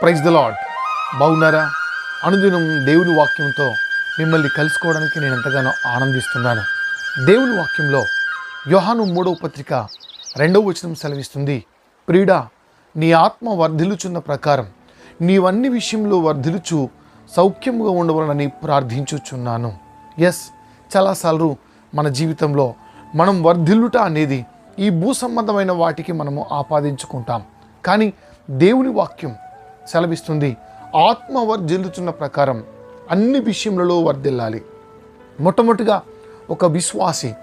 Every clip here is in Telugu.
ప్రైజ్ ద లాడ్ బాగున్నారా? అనుదినం దేవుని వాక్యంతో మిమ్మల్ని కలుసుకోవడానికి నేను ఎంతగానో ఆనందిస్తున్నాను. దేవుని వాక్యంలో యోహాను మూడవ పత్రిక రెండవ వచనం సెలవిస్తుంది. ప్రీడ నీ ఆత్మ వర్ధిల్లుచున్న ప్రకారం నీవన్ని విషయంలో వర్ధిలుచు సౌఖ్యముగా ఉండవలనని ప్రార్థించుచున్నాను. ఎస్ చాలాసార్లు మన జీవితంలో మనం వర్ధిల్లుట అనేది ఈ భూ సంబంధమైన వాటికి మనము ఆపాదించుకుంటాం. కానీ దేవుని వాక్యం సెలవిస్తుంది. ఆత్మ వర్ధిల్లుతున్న ప్రకారం అన్ని విషయములలో వర్ధిల్లాలి. మొట్టమొదటిగా ఒక విశ్వాసి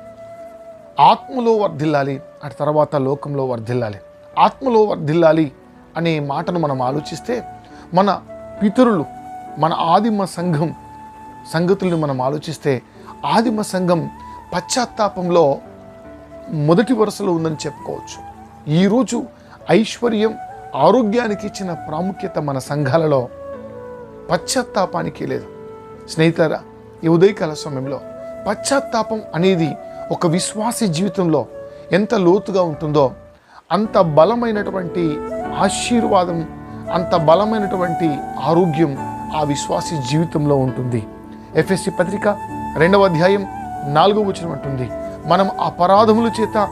ఆత్మలో వర్ధిల్లాలి అటు తర్వాత లోకంలో వర్ధిల్లాలి. ఆత్మలో వర్ధిల్లాలి అనే మాటను మనం ఆలోచిస్తే మన పితరులు మన ఆదిమ సంఘం సంగతులను మనం ఆలోచిస్తే ఆదిమ సంఘం పశ్చాత్తాపంలో మొదటి వరుసలో ఉందని చెప్పుకోవచ్చు. ఈరోజు ఐశ్వర్యం ఆరోగ్యానికి ఇచ్చిన ప్రాముఖ్యత మన సంఘాలలో పశ్చాత్తాపానికి లేదు. స్నేహితులరా ఈ ఉదయకాల సమయంలో పశ్చాత్తాపం అనేది ఒక విశ్వాసి జీవితంలో ఎంత లోతుగా ఉంటుందో అంత బలమైనటువంటి ఆశీర్వాదం అంత బలమైనటువంటి ఆరోగ్యం ఆ విశ్వాసి జీవితంలో ఉంటుంది. ఎఫ్ఎస్సి పత్రిక రెండవ అధ్యాయం నాలుగవ వచనం అంటుంది మనం అపరాధముల చేత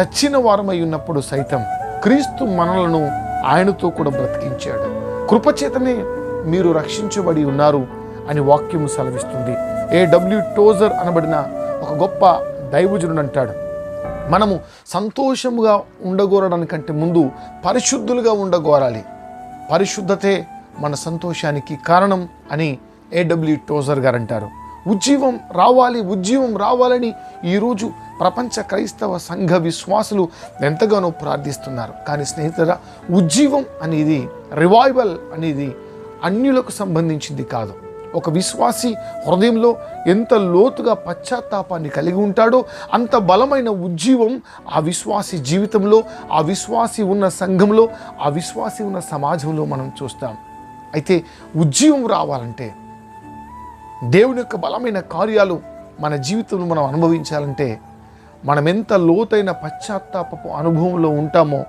చచ్చిన వారమై ఉన్నప్పుడు సైతం క్రీస్తు మనలను ఆయనతో కూడా బ్రతికించాడు. కృపచేతనే మీరు రక్షించబడి ఉన్నారు అని వాక్యము సెలవిస్తుంది. ఏ డబ్ల్యూ టోజర్ అనబడిన ఒక గొప్ప దైవజనుడు అంటాడు. మనము సంతోషముగా ఉండగోరడానికంటే ముందు పరిశుద్ధులుగా ఉండగోరాలి. పరిశుద్ధతే మన సంతోషానికి కారణం అని ఏడబ్ల్యూ టోజర్ గారు అంటారు ఉజ్జీవం రావాలి ఉజ్జీవం రావాలని ఈరోజు ప్రపంచ క్రైస్తవ సంఘ విశ్వాసులు ఎంతగానో ప్రార్థిస్తున్నారు. కానీ స్నేహితుల ఉజ్జీవం అనేది రివైవల్ అనేది అన్యులకు సంబంధించింది కాదు. ఒక విశ్వాసి హృదయంలో ఎంత లోతుగా పశ్చాత్తాపాన్ని కలిగి ఉంటాడో అంత బలమైన ఉజ్జీవం ఆ విశ్వాసి జీవితంలో ఆ విశ్వాసి ఉన్న సంఘంలో ఆ విశ్వాసి ఉన్న సమాజంలో మనం చూస్తాం. అయితే ఉజ్జీవం రావాలంటే దేవుని యొక్క బలమైన కార్యాలు మన జీవితంలో మనం అనుభవించాలంటే మనం ఎంత లోతైన పశ్చాత్తాపపు అనుభవంలో ఉంటామో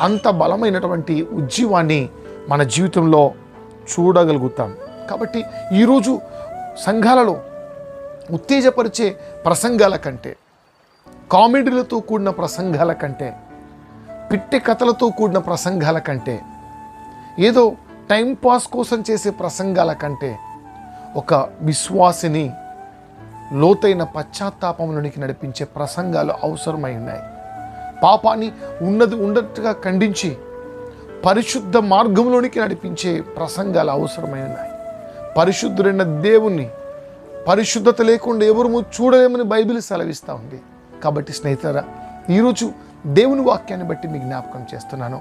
అంత బలమైనటువంటి ఉజ్జీవాన్ని మన జీవితంలో చూడగలుగుతాం. కాబట్టి ఈరోజు సంఘాలలో ఉత్తేజపరిచే ప్రసంగాల కంటే కామెడీలతో కూడిన ప్రసంగాల కంటే పిట్టె కథలతో కూడిన ప్రసంగాల కంటే ఏదో టైం పాస్ కోసం చేసే ప్రసంగాల కంటే ఒక విశ్వాసిని లోతైన పశ్చాత్తాపంలోనికి నడిపించే ప్రసంగాలు అవసరమై ఉన్నాయి. పాపాన్ని ఉన్నది ఉన్నట్టుగా ఖండించి పరిశుద్ధ మార్గంలోనికి నడిపించే ప్రసంగాలు అవసరమై ఉన్నాయి. పరిశుద్ధుడైన దేవుణ్ణి పరిశుద్ధత లేకుండా ఎవరు చూడలేమని బైబిల్ సెలవిస్తూ ఉంది. కాబట్టి స్నేహితులరా ఈరోజు దేవుని వాక్యాన్ని బట్టి మీ జ్ఞాపకం చేస్తున్నాను.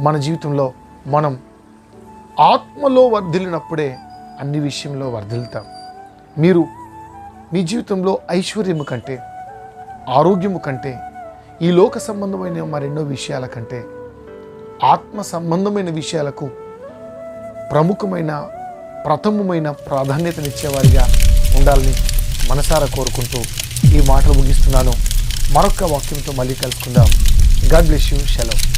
మన జీవితంలో మనం ఆత్మలో వర్ధిల్లినప్పుడే అన్ని విషయంలో వర్ధిల్తాం మీరు మీ జీవితంలో ఐశ్వర్యము కంటే ఆరోగ్యము కంటే ఈ లోక సంబంధమైన మరెన్నో విషయాల కంటే ఆత్మ సంబంధమైన విషయాలకు ప్రముఖమైన ప్రథమమైన ప్రాధాన్యతనిచ్చేవారిగా ఉండాలని మనసారా కోరుకుంటూ ఈ మాటలు ముగిస్తున్నాను. మరొక వాక్యంతో మళ్ళీ కలుసుకుందాం. God bless you. షెలవ్